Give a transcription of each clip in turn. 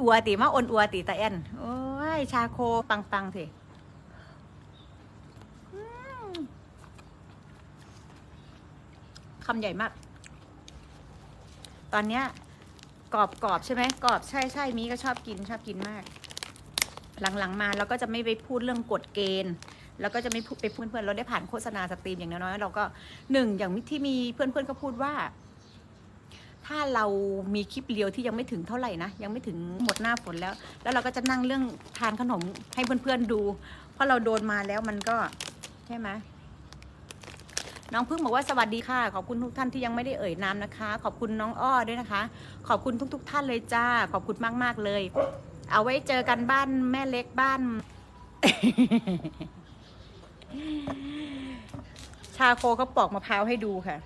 อัวติมาอ่อนอัวติตาแอนโอ้ยชาโคปังปังสิอืมคำใหญ่มาก ตอนเนี้ยกรอบกรอบใช่ไหมกรอบใช่ใช่มีก็ชอบกินชอบกินมาก หลังๆมาเราก็จะไม่ไปพูดเรื่องกฎเกณฑ์แล้วก็จะไม่ไปพูดเพื่อนๆเราได้ผ่านโฆษณาสตรีมอย่างน้อยๆเราก็หนึ่งอย่างที่มีเพื่อนๆก็พูดว่า ถ้าเรามีคลิปเรียวที่ยังไม่ถึงเท่าไหร่นะ ยังไม่ถึงหมดหน้าฝนแล้ว แล้วเราก็จะนั่งเรื่องทานขนมให้เพื่อนๆดู เพราะเราโดนมาแล้วมันก็ใช่ไหมน้องพึ่งบอกว่าสวัสดีค่ะ ขอบคุณทุกท่านที่ยังไม่ได้เอ่ยนามนะคะ ขอบคุณน้องอ้อด้วยนะคะ ขอบคุณทุกๆท่านเลยจ้า ขอบคุณมาก ๆ เลย เอาไว้เจอกันบ้านแม่เล็กบ้าน ชาโคเขาปอกมะพร้าวให้ดูค่ะ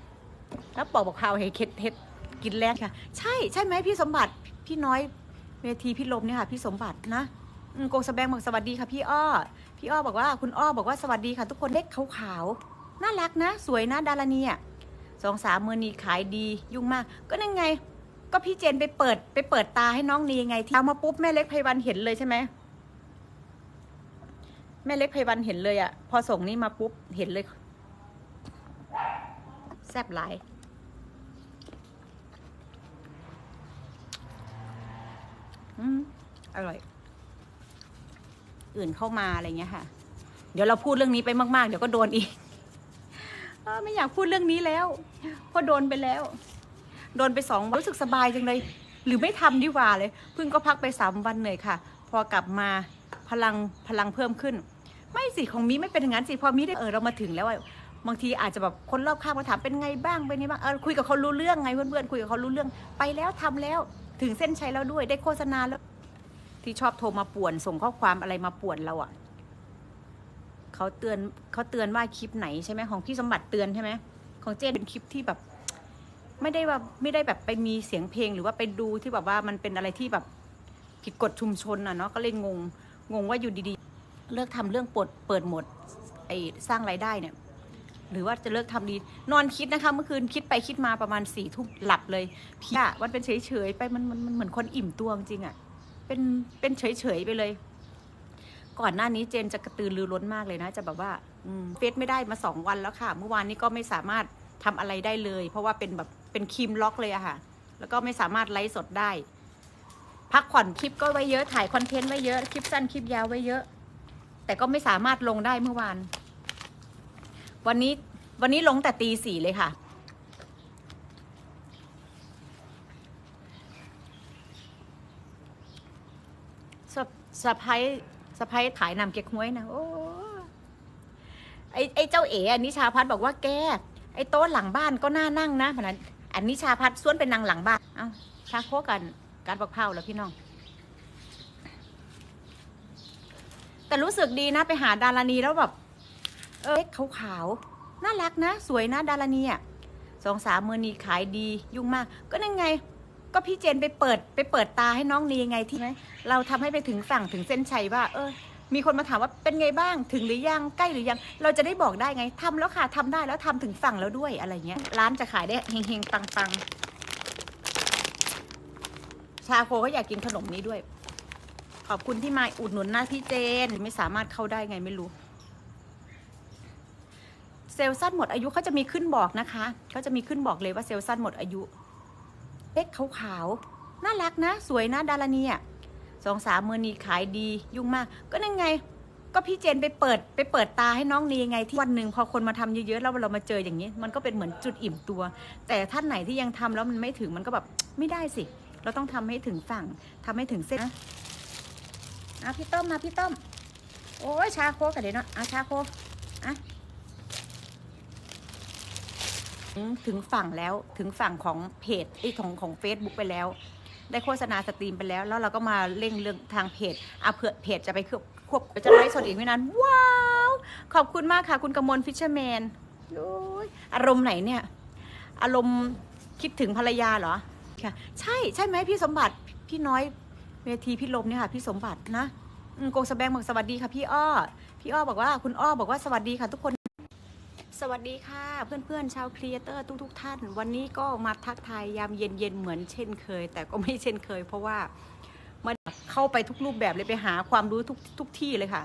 แล้วปอกมะพร้าวให้เค็ดเฮ็ด กินแรกค่ะ ใช่ใช่ไหมพี่สมบัติพี่น้อยเวทีพี่ลมเนี่ยค่ะ พี่สมบัตินะโกงสแบงบอกสวัสดีค่ะพี่อ้อ พี่อ้อบอกว่าคุณอ้อบอกว่าสวัสดีค่ะ ทุกคนเด็กขาวๆน่ารักนะ สวยนะดารานีอะสองสามมือนีขายดียุ่งมาก ก็นั่นไง ก็พี่เจนไปเปิด ไปเปิดตาให้น้องนีไงที่เอามาปุ๊บแม่เล็กไพวันเห็นเลยใช่ไหมแม่เล็กไพวันเห็นเลยอะ พอส่งนี้มาปุ๊บเห็นเลย แซ่บหลาย อร่อย อื่นเข้ามาอะไรเงี้ยค่ะ เดี๋ยวเราพูดเรื่องนี้ไปมากๆ เดี๋ยวก็โดนอีกอไม่อยากพูดเรื่องนี้แล้วเพราะโดนไปแล้ว โดนไปสองวันรู้สึกสบายจังเลย หรือไม่ทำดีกว่าเลยเพิ่งก็พักไปสามวันเหนื่อยค่ะ พอกลับมาพลังพลังเพิ่มขึ้น ไม่สิของมีไม่เป็นอย่างนั้นสิพอมีได้เออเรามาถึงแล้วบางทีอาจจะแบบคนรอบข้างมาถามเป็นไงบ้างเป็นไงบ้างเออคุยกับเขารู้เรื่องไงเพื่อนๆคุยกับเขารู้เรื่อง ไปแล้วทำแล้ว ถึงเส้นชัยแล้วด้วยได้โฆษณาแล้ว ที่ชอบโทรมาป่วน ส่งข้อความอะไรมาป่วนเราอะเขาเตือนเขาเตือนว่าคลิปไหนใช่ไหมของพี่สมบัติเตือนใช่ไหมของเจนเป็นคลิปที่แบบ ไม่ได้ว่าไม่ได้แบบไปมีเสียงเพลงหรือว่าไปดูที่แบบว่ามันเป็นอะไรที่แบบผิดกฎชุมชนอะเนาะก็เลยงงงงว่าอยู่ดีๆ เลิกทำเรื่องปลดเปิดหมดไอสร้างรายได้เนี่ย หรือว่าจะเลิกทำดี นอนคิดนะคะ เมื่อคืนคิดไปคิดมาประมาณสี่ทุ่มหลับเลยพี่อะมันเป็นเฉยๆไปมันมันมันเหมือนคนอิ่มตัวจริงอะเป็นเป็นเฉยๆไปเลย ก่อนหน้านี้เจนจะกระตือรือร้นมากเลยนะ จะแบบว่าอืมเฟซไม่ได้มาสองวันแล้วค่ะ เมื่อวานนี้ก็ไม่สามารถทำอะไรได้เลย เพราะว่าเป็นแบบเป็นคีมล็อกเลยอะค่ะ แล้วก็ไม่สามารถไลฟ์สดได้ พักผ่อนคลิปก็ไว้เยอะถ่ายคอนเทนต์ไว้เยอะคลิปสั้นคลิปยาวไว้เยอะ แต่ก็ไม่สามารถลงได้เมื่อวาน วันนี้วันนี้ลงแต่ตีสี่เลยค่ะ สะสะพายสะพายขายนำเก๊กฮวยนะโอ้ไอไอเจ้าเอ๋อันนิชาพัฒน์บอกว่าแกไอโต๊ะหลังบ้านก็น่านั่งนะพนันอันนิชาพัฒน์ส่วนเป็นนางหลังบ้าน เอ้าชาโคกันการบักเผาแล้วพี่น้อง แต่รู้สึกดีนะไปหาดารานีแล้วแบบ เออขาวขาวๆน่ารักนะ สวยนะดารานีอะสองสามมือนีขายดียุ่งมาก ก็นั่นไง ก็พี่เจนไปเปิด ไปเปิดตาให้น้องนีไงที่ไหมเราทำให้ไปถึงฝั่งถึงเส้นชัยว่า เออ มีคนมาถามว่าเป็นไงบ้างถึงหรือยังใกล้หรือยัง เราจะได้บอกได้ไงทำแล้วค่ะทำได้แล้วทำถึงฝั่งแล้วด้วยอะไรเงี้ย ร้านจะขายได้เฮงๆปังๆชาโคก็อยากกินขนมนี้ด้วย ขอบคุณที่มาอุดหนุนหน้าพี่เจนไม่สามารถเข้าได้ไงไม่รู้ เซลล์สั้นหมดอายุเขาจะมีขึ้นบอกนะคะเขาจะมีขึ้นบอกเลยว่าเซลล์สั้นหมดอายุเล็กขาวๆน่ารักนะ สวยนะดารานีอะสองสามมือนีขายดียุ่งมาก ก็นั่นไง ก็พี่เจนไปเปิดไปเปิดตาให้น้องนีไงที่วันหนึ่งพอคนมาทำเยอะๆแล้วเรามาเจออย่างนี้ มันก็เป็นเหมือนจุดอิ่มตัว แต่ท่านไหนที่ยังทำแล้วมันไม่ถึงมันก็แบบไม่ได้สิ เราต้องทำให้ถึงฝั่งทำให้ถึงเส้นนะอะพี่ต้อมมาพี่ต้อมโอ้ยชาโคกันเดี๋ยวนะอะชาโคอะ ถึงฝั่งแล้วถึงฝั่งของเพจไอ้ของของ Facebook ไปแล้ว ได้โฆษณาสตรีมไปแล้ว แล้วเราก็มาเร่งเรื่องทางเพจอะเผื่อเพจจะไปควบควบจะไลฟ์สดอีกไม่นานว้าว ขอบคุณมากค่ะ คุณกมลฟิชเชอร์แมนโอ้ยอารมณ์ไหนเนี่ย อารมณ์คิดถึงภรรยาเหรอค่ะใช่ใช่ไหมพี่สมบัติพี่น้อยเวทีพี่ลมเนี่ยค่ะ พี่สมบัตินะโกสแบงบอกสวัสดีค่ะพี่อ้อ พี่อ้อบอกว่าคุณอ้อบอกว่าสวัสดีค่ะทุกคน สวัสดีค่ะเพื่อนๆชาวครีเอเตอร์ทุกๆท่าน วันนี้ก็มาทักทายยามเย็นๆเหมือนเช่นเคย แต่ก็ไม่เช่นเคย เพราะว่ามาเข้าไปทุกรูปแบบเลยไปหาความรู้ทุกทุกที่เลยค่ะ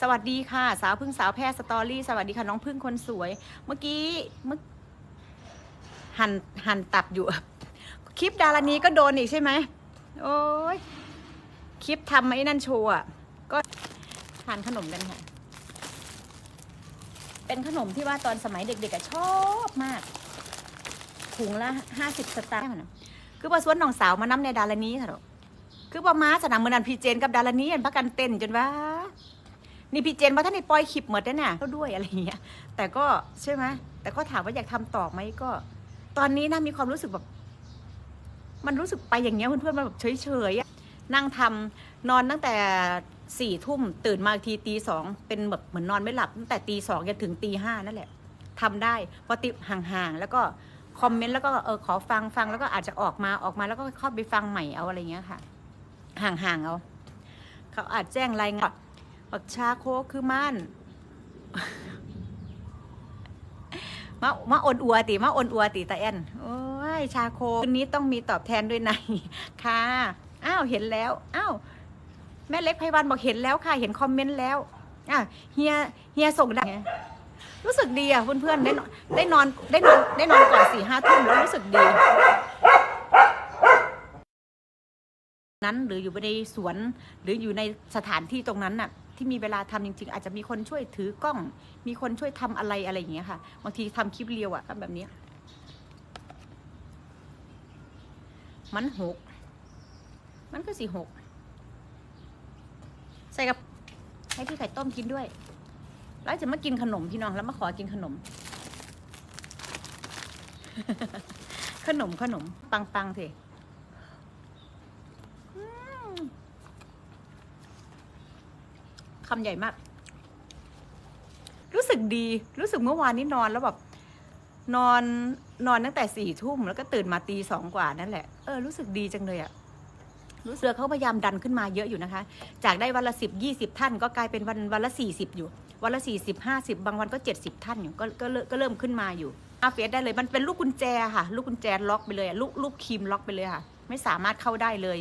สวัสดีค่ะ สาวพึ่งสาวแพทย์สตอรี่สวัสดีค่ะน้องพึ่งคนสวย เมื่อกี้เมื่อหันหันตับอยู่ คลิปดารานี้ก็โดนอีกใช่ไหมโอ้ยคลิปทำไอ้นั่นโชว์อะก็ทานขนมกันค่ะ เป็นขนมที่ว่าตอนสมัยเด็กๆชอบมาก ถุงละห้าสิบสตางค์นะคือว่สวนน้องสาวมานำในดารานี้ค่ะดอคือว่ม้าสนามมือนันพีเจนกับดารานี้อันพักกันเต้นจนว่า นี่พี่เจนว่าท่านในปล่อยคลิปหมดแล้วน่ะก็ด้วยอะไรอย่างเงี้ย แต่ก็ใช่ไหมแต่ก็ถามว่าอยากทำต่อไหมก็ ตอนนี้นะมีความรู้สึกแบบ มันรู้สึกไปอย่างเงี้ยเพื่อนๆมันแบบเฉยๆนั่งทำนอนตั้งแต่ สี่ทุ่มตื่นมาทีตีสองเป็นแบบเหมือนนอนไม่หลับตั้งแต่ตีสองจนถึงตีห้านั่นแหละทำได้พอติห่างๆ แล้วก็คอมเมนต์แล้วก็เออขอฟังฟังแล้วก็อาจจะออกมาออกมาแล้วก็เข้าไปฟังใหม่เอาอะไรเงี้ยค่ะ ห่างๆเอา เขาอาจแจ้งรายงานบักชาโคคือม่านมามาอนอัวติมาอนอัวติตาแอนโอ้ยชาโคคืนนี้ต้องมีตอบแทนด้วยในค่ะอ้าวเห็นแล้วอ้าว แม่เล็กไพวันบอกเห็นแล้วค่ะ เห็นคอมเมนต์แล้วอะเฮียเฮียส่งได้รู้สึกดีอะเพื่อนๆได้นอนได้นอนได้นอนได้นอนก่อนสี่ห้าทุ่มแล้วรู้สึกดี นั้นหรืออยู่ในสวนหรืออยู่ในสถานที่ตรงนั้นน่ะ ที่มีเวลาทำจริง ๆ อาจจะมีคนช่วยถือกล้อง มีคนช่วยทำอะไรอะไรอย่างเงี้ยค่ะบางทีทำคลิปเรียวอะทำแบบนี้มันหกมันก็สี่หก ส่กับให้พี่ไข่ต้มกินด้วย แล้วจะมากินขนมพี่น้องแล้วมาขอกินขนม ขนมขนม ปังปังเถอะคำใหญ่มาก รู้สึกดี รู้สึกเมื่อวานนี้นอนแล้วแบบนอนนอนตั้งแต่สี่ทุ่มแล้วก็ตื่นมาตีสองกว่านั่นแหละ เออรู้สึกดีจังเลยอะ รู้สึกเขาพยายามดันขึ้นมาเยอะอยู่นะคะ จากได้วันละสิบยี่สิบท่าน ก็กลายเป็นวันวันละสี่สิบอยู่ วันละสี่สิบห้าสิบบางวันก็เจ็ดสิบท่านอยู่ก็ก็เริ่มก็เริ่มขึ้นมาอยู่อาเฟสได้เลยมันเป็นลูกกุญแจค่ะ ลูกกุญแจล็อกไปเลยลูกลูกคีมล็อกไปเลยค่ะ ไม่สามารถเข้าได้เลย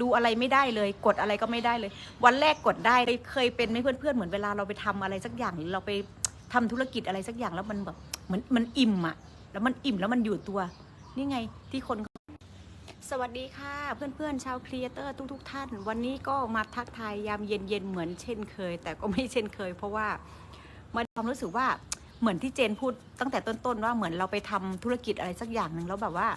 ดูอะไรไม่ได้เลย กดอะไรก็ไม่ได้เลย วันแรกกดได้เคยเป็นไหมเพื่อนๆเหมือนเวลาเราไปทำอะไรสักอย่างหรือเราไปทำธุรกิจอะไรสักอย่างแล้วมันแบบเหมือนมันอิ่มอะแล้วมันอิ่มแล้วมันอยู่ตัว นี่ไงที่คน สวัสดีค่ะเพื่อนๆชาวครีเอเตอร์ทุกๆท่าน วันนี้ก็มาทักทายยามเย็นๆเหมือนเช่นเคย แต่ก็ไม่เช่นเคย เพราะว่ามันความรู้สึกว่าเหมือนที่เจนพูดตั้งแต่ต้นๆว่าเหมือนเราไปทำธุรกิจอะไรสักอย่างหนึ่งแล้วแบบว่า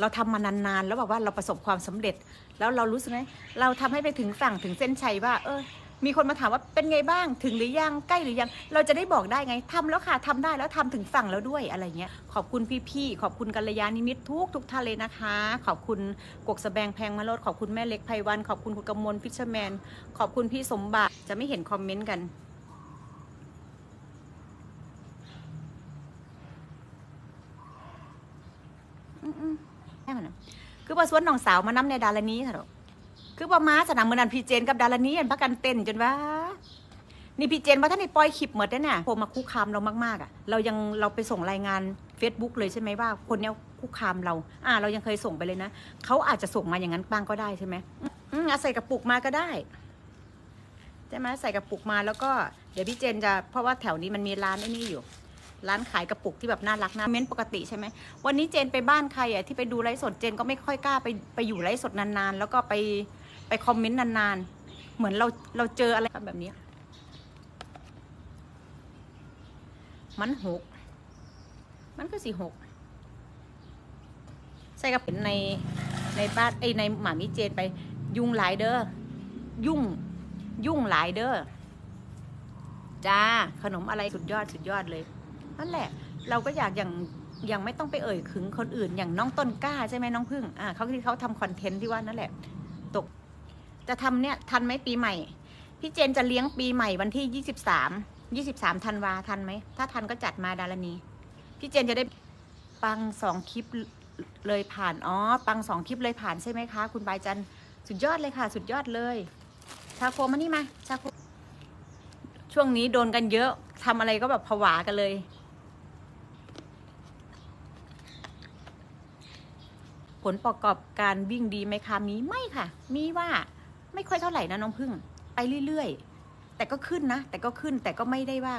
เราทำมานานๆแล้วแบบว่าเราประสบความสำเร็จ แล้วเรารู้สึกไหมเราทำให้ไปถึงฝั่งถึงเส้นชัยว่า เออ มีคนมาถามว่าเป็นไงบ้างถึงหรือยังใกล้หรือยัง เราจะได้บอกได้ไงทำแล้วค่ะทำได้แล้วทำถึงฝั่งแล้วด้วยอะไรเงี้ยขอบคุณพี่ๆขอบคุณกัลยาณิมิตทุกทุกท่านเลยนะคะ ขอบคุณกกสแบงแพงมาโลดขอบคุณแม่เล็กไพวัน ขอบคุณคุณกำมลพิชแมน ขอบคุณพี่สมบัติจะไม่เห็นคอมเมนต์กันแค่มันนะคือว่าสวนน้องสาวมาน้ำในดารานี้ค่ะดอ คือว่ม้าสนามมือนันพีเจนกับดารานี้อันพักกันเต้นจนว่า นี่พี่เจนว่าท่านในปล่อยคลิปหมดแล้วน่ะโทรมาคุกคามเรามากๆอะ เรายังเราไปส่งรายงาน Facebook เลยใช่ไหมว่า คนเนี้ยคุกคามเรา อ่า เรายังเคยส่งไปเลยนะเขาอาจจะส่งมาอย่างนั้นบ้างก็ได้ใช่ไหมอืมเอาใส่กระปุกมาก็ได้ใช่ไหมใส่กระปุกมาแล้วก็เดี๋ยวพี่เจนจะเพราะว่าแถวนี้มันมีร้านไอ้นี่อยู่ ร้านขายกระปุกที่แบบน่ารักนะเม้นปกติใช่ไหมวันนี้เจนไปบ้านใครอะที่ไปดูไลฟ์สดเจนก็ไม่ค่อยกล้าไปไปอยู่ไลฟ์สดนานๆ แล้วก็ไป ไปคอมเมนต์นานๆ เหมือนเราเราเจออะไรแบบนี้ มันหก มันก็สี่หก ใส่กระเป็นในในบ้านไอในหมามิเจนไป ยุ่งหลายเด้อ ยุ่ง ยุ่งหลายเด้อ จ้า ขนมอะไรสุดยอดสุดยอดเลย นั่นแหละ เราก็อยากอย่างอย่างไม่ต้องไปเอ่ยขึงคนอื่นอย่างน้องต้นกล้าใช่ไหมน้องพึ่ง อ่าเขาที่เขาทำคอนเทนต์ที่ว่านั่นแหละ ตก จะทำเนี่ยทันไหมปีใหม่ พี่เจนจะเลี้ยงปีใหม่วันที่ยี่สิบสามยี่สิบสามธันวาทันไหม ถ้าทันก็จัดมาดารณีพี่เจนจะได้ปังสองคลิปเลยผ่านอ๋อปังสองคลิปเลยผ่านใช่ไหมคะ คุณบายจันสุดยอดเลยค่ะ สุดยอดเลยชาโคมานี่มาชาโคช่วงนี้โดนกันเยอะทำอะไรก็แบบผวากันเลยผลประกอบการวิ่งดีไหมคะ มีไม่ค่ะ มีว่า ไม่ค่อยเท่าไหร่นะน้องพึ่ง ไปเรื่อยๆ แต่ก็ขึ้นนะ แต่ก็ขึ้นแต่ก็ไม่ได้ว่า